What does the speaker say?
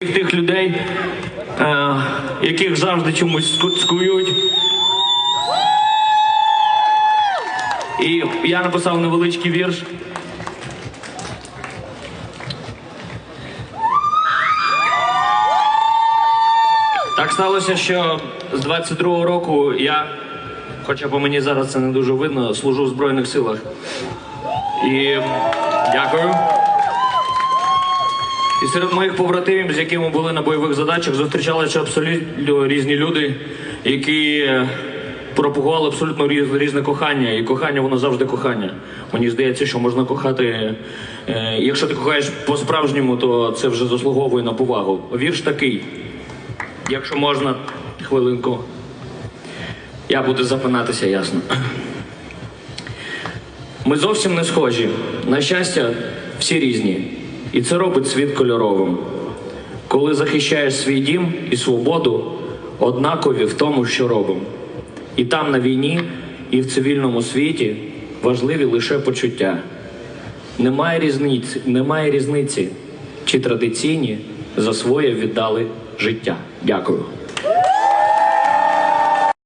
тих людей, е, яких завжди чомусь ску- скують. І я написав невеличкий вірш. Так сталося, що з 22-го року я, хоча по мені зараз це не дуже видно, служу в Збройних силах. І дякую. І серед моїх побратимів, з якими були на бойових задачах, зустрічалися абсолютно різні люди, які е, пропагували абсолютно різне кохання. І кохання воно завжди кохання. Мені здається, що можна кохати. е, Якщо ти кохаєш по-справжньому, то це вже заслуговує на повагу. Вірш такий. Якщо можна, хвилинку. Я буду запинатися ясно. Ми зовсім не схожі. На щастя, всі різні. І це робить світ кольоровим. Коли захищаєш свій дім і свободу, однакові в тому, що робимо. І там на війні, і в цивільному світі важливі лише почуття. Немає різниці, немає різниці, чи традиційні за своє віддали життя. Дякую.